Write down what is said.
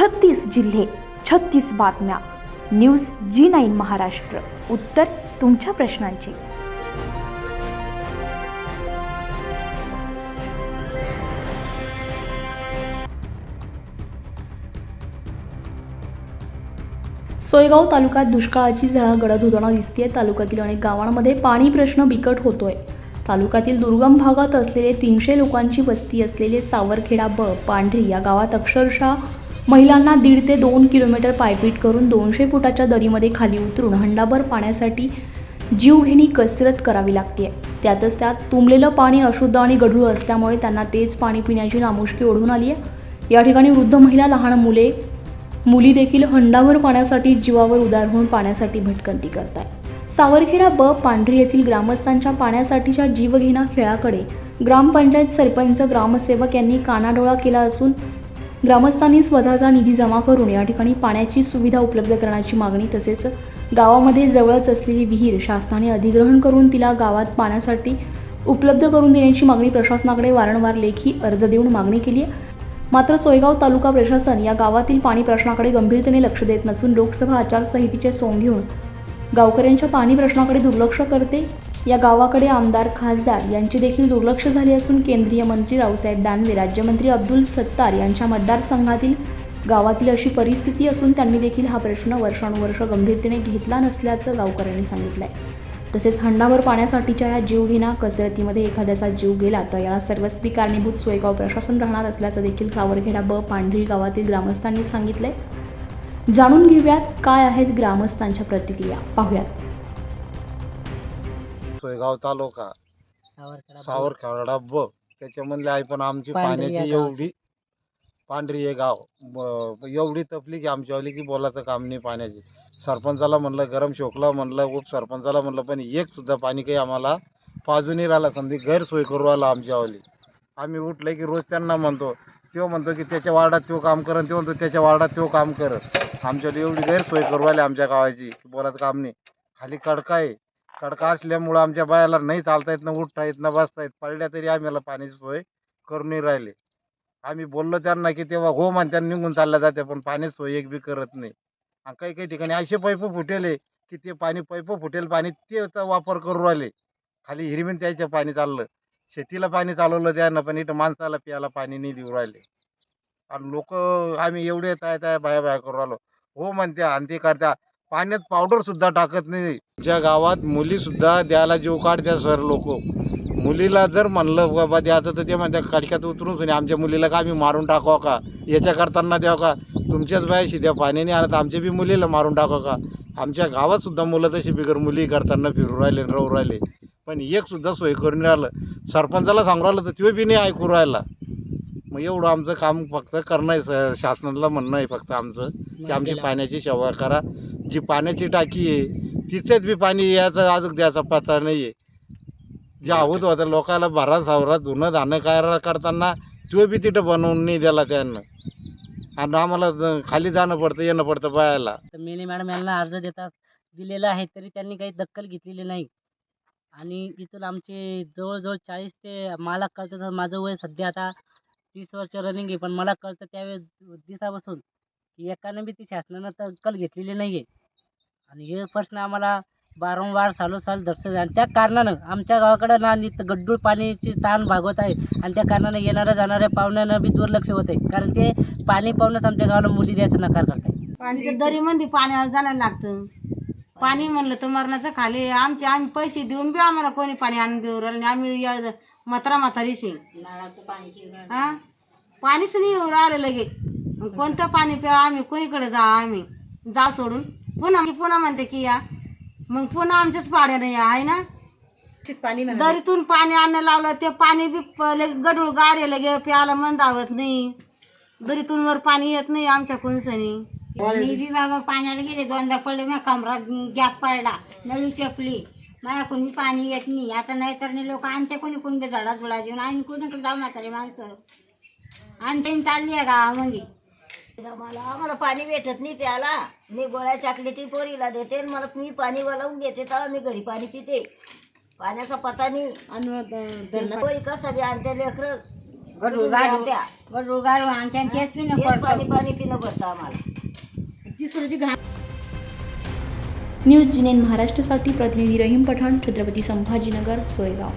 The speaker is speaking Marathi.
छत्तीस जिल्हे छत्तीस बातम्या. News G nine Maharashtra. उत्तर तुमच्या प्रश्नांची. सोयगाव तालुक्यात दुष्काळाची झळा गडद होताना दिसते तालुक्यातील अनेक गावांमध्ये पाणी प्रश्न बिकट होतोय. तालुक्यातील दुर्गम भागात असलेले तीनशे लोकांची वस्ती असलेले सावरखेडा ब पांढरी या गावात अक्षरशः महिलांना दीड ते दोन किलोमीटर पायपीट करून दोनशे फुटाच्या दरीमध्ये खाली उतरून हंडाभर पाण्यासाठी जीवघेणी कसरत करावी लागते. त्यातच त्यात तुंबलेलं पाणी अशुद्ध आणि गढूळ असल्यामुळे त्यांना तेच पाणी पिण्याची नामुष्की ओढून आली आहे या ठिकाणी वृद्ध महिला लहान मुले मुली देखील हंडाभर पाण्यासाठी जीवावर उदार होऊन पाण्यासाठी भटकंती करतात सावरखेडा ब पांढरी येथील ग्रामस्थांच्या पाण्यासाठीच्या जीवघेणा खेळाकडे ग्रामपंचायत सरपंच ग्रामसेवक यांनी कानाडोळा केला असून ग्रामस्थांनी स्वतःचा निधी जमा करून या ठिकाणी पाण्याची सुविधा उपलब्ध करण्याची मागणी तसेच गावामध्ये जवळच असलेली विहीर शासनाने अधिग्रहण करून तिला गावात पाण्यासाठी उपलब्ध करून देण्याची मागणी प्रशासनाकडे वारंवार लेखी अर्ज देऊन मागणी केली आहे. मात्र सोयगाव तालुका प्रशासन या गावातील पाणी प्रश्नाकडे गंभीरतेने लक्ष देत नसून लोकसभा आचारसंहितेचे सोंग घेऊन गावकऱ्यांच्या पाणी प्रश्नाकडे दुर्लक्ष करते. या गावाकडे आमदार खासदार यांचे देखील दुर्लक्ष झाले असून केंद्रीय मंत्री रावसाहेब दानवे राज्यमंत्री अब्दुल सत्तार यांच्या मतदारसंघातील गावातील अशी परिस्थिती असून त्यांनी देखील हा प्रश्न वर्षानुवर्ष गंभीरतेने घेतला नसल्याचं गावकऱ्यांनी सांगितलं आहे तसेच हंडावर पाण्यासाठीच्या या जीवघेणा कसरतीमध्ये एखाद्याचा जीव गेला तर याला सर्वस्वी कारणीभूत सोयगाव प्रशासन राहणार असल्याचं देखील सावरखेडा ब. पांढरी गावातील ग्रामस्थांनी सांगितलंय. जाणून घेऊयात काय आहेत ग्रामस्थांच्या प्रतिक्रिया. पाहूयात. सोयगाव तालुका. सावरखेडा ब त्याच्यामधले आहे पण आमची पांढरी या पाण्याची गावाची. एवढी पांढरी हे गाव. ब- एवढी तपली की आमच्यावाली की बोलायचं काम नाही पाण्याची. सरपंचाला म्हणलं गरम शोकला म्हणलं उपसरपंचाला म्हणलं पण एक सुद्धा पाणी काही आम्हाला पाजूनही राहिला. समधी गैरसोय करू राहिला आमच्यावाली आम्ही उठलं की रोज त्यांना म्हणतो तो म्हणतो की त्याच्या वार्डात तो काम करन तो म्हणतो त्याच्या वार्डात तो काम करत आमच्यावाली एवढी गैरसोय करू राहिली आमच्या गावाची. की बोलायचं काम नाही. खाली कडका आहे. खडका असल्यामुळं आमच्या बायाला नाही चालता येत ना उठता येत ना बसता येत. पडल्या तरी आम्हाला पाण्याची सोय करून नाही राहिले. आम्ही बोललो त्यांना की तेव्हा हो म्हणत्या निघून चालल्या जाते पण पाण्याची सोय एक बी करत नाही. आणि काही काही ठिकाणी असे पैप फुटेले की ते पाणी पैप फुटेल पाणी तेचा वापर करू राहिले. खाली हिरवीन त्याच्या पाणी चाललं. शेतीला पाणी चालवलं त्यानं पण इथं माणसाला प्यायला पाणी नाही देऊ राहिले. आणि लोक आम्ही एवढे ताय ताय बाया बाया करू राहिलो. हो म्हणत्या आणि ते करत्या पाण्यात पावडर सुद्धा टाकत नाही. ज्या गावात मुली सुद्धा द्यायला जीव काढत्या सर लोक. मुलीला जर म्हणलं बाबा द्यायचं तर ते म्हणत्या काडक्यात उतरून सुनी आमच्या मुलीला का आम्ही मारून टाकावं का? याच्या करताना द्यावं का? तुमच्याच बायाशी द्या पाण्याने आणत आमच्या बी मुलीला मारून टाकावं का? आमच्या गावात सुद्धा मुलं तशी बिगर मुली करताना फिरू राहिले राहू राहिले. पण एक सुद्धा सोय करून राहिलं. सरपंचाला सांगू राहिलं तर तो बी नाही ऐकू राहिला. मग एवढं आमचं काम फक्त करणं आहे शासनाला म्हणणं आहे फक्त आमचं की आमची पाण्याची सेवा करा. जी पाण्याची टाकी आहे तिच्यात बी पाणी यायचं अजून द्यायचा पत्ता नाही आहे जे आहोत होतं लोकाला भरा सावरा धुणं धाणं काय करताना तो बी तिथं बनवून नाही दिला त्यांना. आणि आम्हाला ज- खाली जाणं पडतं येणं पडतं बायाला. तर मेले मॅडम यांना अर्ज देतात दिलेला आहे तरी त्यांनी काही दखल घेतलेली नाही. आणि इथून आमचे जवळजवळ चाळीस ते मला कळतं तर माझं वय सध्या आता तीस वर्ष रनिंग आहे पण मला कळतं त्यावेळेस दिवसापासून की एकानं बी ती शासनानं दखल घेतलेली नाही आहे आणि हे प्रश्न आम्हाला वारंवार सालोसाल दर्शक आणि त्या कारणानं आमच्या गावाकडं ना नित गड्डूळ पाण्याची ताण भागवत आहे. आणि त्या कारणानं येणाऱ्या जाणाऱ्या पाहुण्यांना बी दुर्लक्ष होत आहे. कारण ते पाणी पाहूनच आमच्या गावाला मुली द्यायचं नकार करताय तिथे दरीमध्ये पाण्याला जायला लागतं. पाणी म्हणलं तर मरणाचं खाली. आमचे आम्ही पैसे देऊन बी आम्हाला कोणी पाणी आणून देऊ राहिलं नाही. आम्ही या- म्हातारा म्हातारीशी हा? पाणीच नाही येऊ राहिलं लगे मग कोणतं पाणी प्या आम्ही? कोणीकडे जा आम्ही? जा सोडून. पुन्हा मी पुन्हा म्हणते की या. मग पुन्हा आमच्याच पाड्याने या आहे ना? पाणी दरीतून पाणी आणणं लावलं ते पाणी बी गडूळ गारे लगे प्यायला मन धावत नाही. दरीतून वर पाणी येत नाही आमच्या कोणसनी. मी बी बाबा पाण्याला गेले दोनदा पडले मग कमरात गॅप पडला नळी चपली. माझ्याकडून कोणी पाणी येत नाही. आता नाहीतर नाही लोक आणते कोणी कोणत्या बी झाडा झुडा देऊन. आणि कोणीकडे जाऊ म्हातारे माणसं? आणते चालली आहे गावामध्ये. मला आम्हाला पाणी भेटत नाही प्याला मी गोळ्या चॉकलेटी पोरीला देते आणि मला मी पाणी वळवून घेते तेव्हा मी घरी पाणी पिते. पाण्याचा पता नाही. पोरी कसं बी आणते लेकरं. पिणं पाणी पाणी पडतं आम्हाला. न्यूज जिनेन महाराष्ट्रासाठी प्रतिनिधी रहीम पठाण छत्रपती संभाजीनगर सोयगाव.